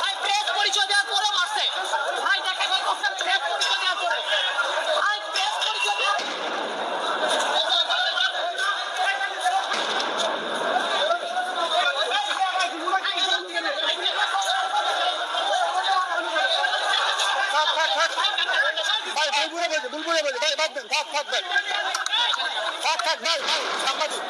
ভাই প্রেস পরিচয় দেওয়ার পরে মারছে ভাই দেখা গেল প্রেস পরিচয় দেওয়ার পরে ভাই প্রেস পরিচয় দেওয়ার ভাই বুলবুলে বলছে বুলবুলে বলছে। ভাই, বাদ দেন, থাক থাক, ভাই। থাক থাক, ভাই ভাই, সাংবাদিক।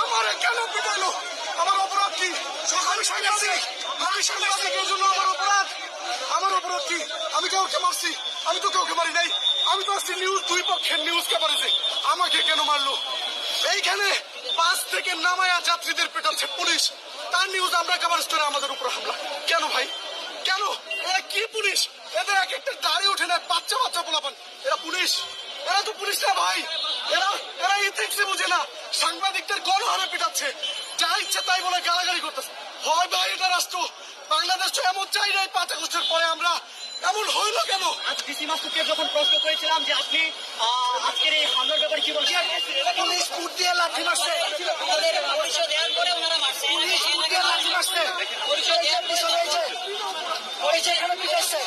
আমার কেন পিটাইলো আমার অপরাধ কি আমি সাংবাদিক আমি সাংবাদিক এই জন্য আমার অপরাধ। আমার অপরাধ কি? আমি কাউকে মারছি? আমি তো কাউকে মারি নাই। আমি তো আসছি নিউজ দুই পক্ষের নিউজ পেপারেছে আমাকে কেন মারলো? এইখানে বাস থেকে নামায়া যাত্রীদের পেটাচ্ছে পুলিশ। তার নিউজ আমরা কভারেজ করে আমাদের উপর হামলা। কেন ভাই? কেন? এরা কি পুলিশ? এদের এক একটা গাড়ি ওঠে না, বাচ্চা বাচ্চা পোলাপান। এরা পুলিশ? এরা তো পুলিশ না ভাই। এরা এরা ইথিক্সে বুঝে না। সাংবাদিকদের গণহারে পিটাচ্ছে। যা ইচ্ছে তাই বলে গালাগালি করতেছে। হয় ভাই এটা রাষ্ট্র। বাংলাদেশ এমন চাই নাই পাঁচ আগস্টের পরে আমরা এমন হইল কেন? আজ মাসুদকে যখন প্রশ্ন করেছিলাম যে আপনি আজকের এই হামলার ব্যাপারে কি বলছেন? পুলিশ ফুট দিয়ে লাঠি মারছে। আমাদের পরিচয় দেওয়ার পরে ওনারা মারছে। পুলিশ ফুট দিয়ে লাঠি মারছে। পরিচয় দেওয়ার পিছনে হয়েছে পরিচয় এখানে পিটাইছে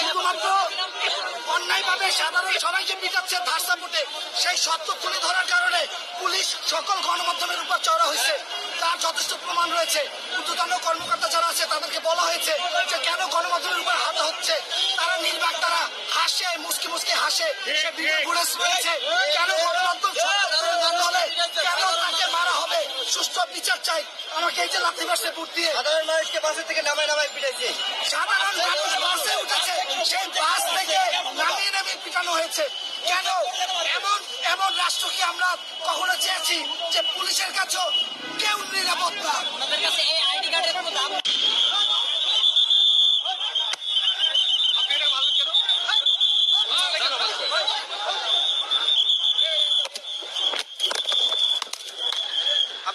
শুধুমাত্র অন্যায়ভাবে সাধারণ সবাইকে পিটাচ্ছে ধারসাপুটে সেই সত্য তুলে ধরার কারণে পুলিশ সকল গণমাধ্যমের উপর চড়া হয়েছে। তার যথেষ্ট প্রমাণ রয়েছে। ঊর্ধ্বতন কর্মকর্তা যারা আছে তাদেরকে বলা হয়েছে যে কেন গণমাধ্যমের উপর হাত হচ্ছে। তারা নির্বাক তারা হাসে মুসকি মুসকি হাসে। সে ভিডিও ফুটেজ সুষ্ঠু বিচার চাই। আমাকে এই যে লাথি বাসে ভোট দিয়ে। সাধারণ মানুষকে বাসে থেকে নামায় নামায় পিটাইছে। সাধারণ মানুষ বাসে উঠেছে সেই বাস থেকে নামিয়ে নামিয়ে পিটানো হয়েছে। কেন? এমন এমন রাষ্ট্র কি আমরা কখনো চেয়েছি যে পুলিশের কাছেও কেউ নিরাপদ না? কাছে এই আইডি কার্ডের কোনো দাম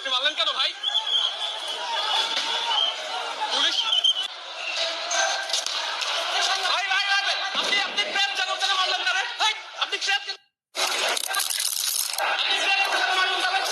আপনি মারলেন কেন ভাই? পুলিশ ভাই ভাই ভাই আপনি আপনি প্রেম জানার জন্য মারলেন না রে আপনি প্রেম আপনি প্রেম মারলেন না রে?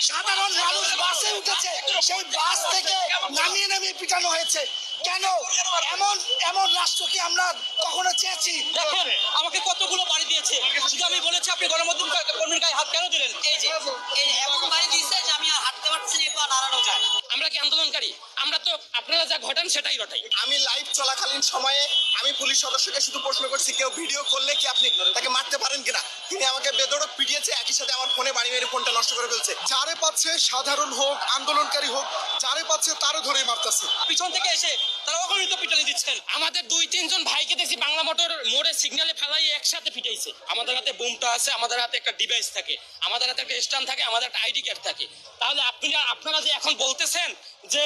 সাধারণ মানুষ উঠেছে সেই বাস থেকে নামিয়ে নামিয়ে পিটানো হয়েছে। কেন? এমন এমন রাষ্ট্র কি আমরা কখনো চেয়েছি? দেখেন, আমাকে কতগুলো বাড়ি দিয়েছে। শুধু আমি বলেছি, আপনি গণমাধ্যম কর্মীর গায়ে হাত কেন দিলেন? এই যে আমরা আমরা তো আপনারা যা ঘটান সেটাই ঘটাই। আমি লাইভ চলাকালীন সময়ে আমি পুলিশ সদস্যকে শুধু প্রশ্ন করছি কেউ ভিডিও করলে কি আপনি তাকে মারতে পারেন কিনা? তিনি আমাকে বেদরক পিটিয়েছে একই সাথে আমার ফোনে বাড়ি মেরে ফোনটা নষ্ট করে ফেলছে। যারে পাচ্ছে সাধারণ হোক আন্দোলনকারী হোক যারে পাচ্ছে তারে ধরে মারতেছে। পিছন থেকে এসে তারা অগণিত পিটানি দিচ্ছেন। আমাদের দুই তিনজন ভাইকে দেখছি বাংলা মোটর মোড়ে সিগন্যালে ফেলাই একসাথে পিটাইছে। আমাদের হাতে বুমটা আছে আমাদের হাতে একটা ডিভাইস থাকে আমাদের হাতে একটা স্ট্যান্ড থাকে আমাদের একটা আইডি কার্ড থাকে। তাহলে আপনি আপনারা যে এখন বলতেছেন যে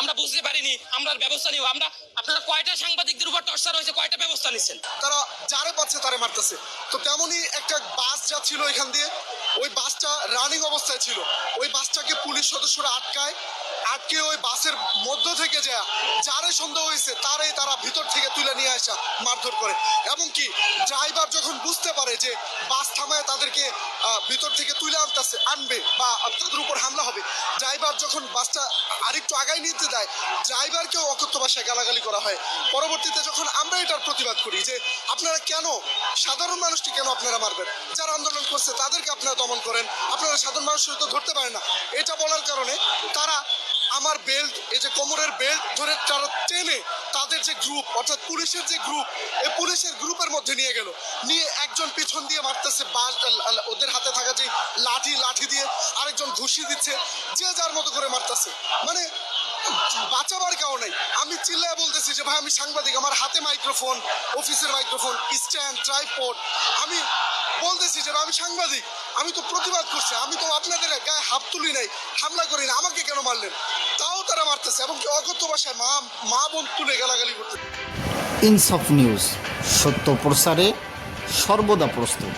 আমরা বুঝতে পারিনি আমরা ব্যবস্থা নিব। আমরা আপনারা কয়টা সাংবাদিকদের উপর টর্চার হয়েছে কয়টা ব্যবস্থা নিচ্ছেন? তারা যারে পাচ্ছে তারে মারতেছে। তো তেমনই একটা বাস যাচ্ছিল এখান দিয়ে ওই বাসটা রানিং অবস্থায় ছিল। ওই বাসটাকে পুলিশ সদস্যরা আটকায় আটকে ওই বাসের মধ্য থেকে যা যারে সন্দেহ হয়েছে, তারাই তারা ভিতর থেকে তুলে নিয়ে আসা, মারধর করে। এমনকি ড্রাইভার যখন বুঝতে পারে যে বাস থামায়, তাদেরকে ভিতর থেকে তুলে আনতেছে, আনবে বা তাদের উপর হামলা হবে ড্রাইভার যখন বাসটা আরেকটু আগায় নিতে দেয় ড্রাইভারকেও অকথ্য ভাষায় গালাগালি করা হয়। পরবর্তীতে যখন আমরা এটার প্রতিবাদ করি যে আপনারা কেন, সাধারণ মানুষকে কেন আপনারা মারবেন? যারা আন্দোলন করছে, তাদেরকে আপনারা দমন করেন। আপনারা সাধারণ মানুষের তো ধরতে পারেন না। এটা বলার কারণে তারা আমার বেল্ট এই যে কোমরের বেল্ট ধরে তারা টেনে তাদের যে গ্রুপ অর্থাৎ পুলিশের যে গ্রুপ এই পুলিশের গ্রুপের মধ্যে নিয়ে গেল। নিয়ে একজন পিছন দিয়ে মারতেছে ওদের হাতে থাকা যে লাঠি লাঠি দিয়ে আরেকজন ঘুষি দিচ্ছে, যে যার মতো করে মারতেছে। মানে বাঁচাবার কাউ নাই। আমি চিল্লায় বলতেছি যে, ভাই, আমি সাংবাদিক, আমার হাতে মাইক্রোফোন অফিসের মাইক্রোফোন স্ট্যান্ড ট্রাইপড আমি বলতেছি যে আমি সাংবাদিক, আমি তো প্রতিবাদ করছি, আমি তো আপনাদের গায়ে হাত তুলি নাই, হামলা করি না, আমাকে কেন মারলেন? তাও তারা মারতেছে এবং কি অগত্য ভাষায় মা মা বোন তুলে গালাগালি করতে ইনসফ নিউজ, সত্য প্রসারে সর্বদা প্রস্তুত।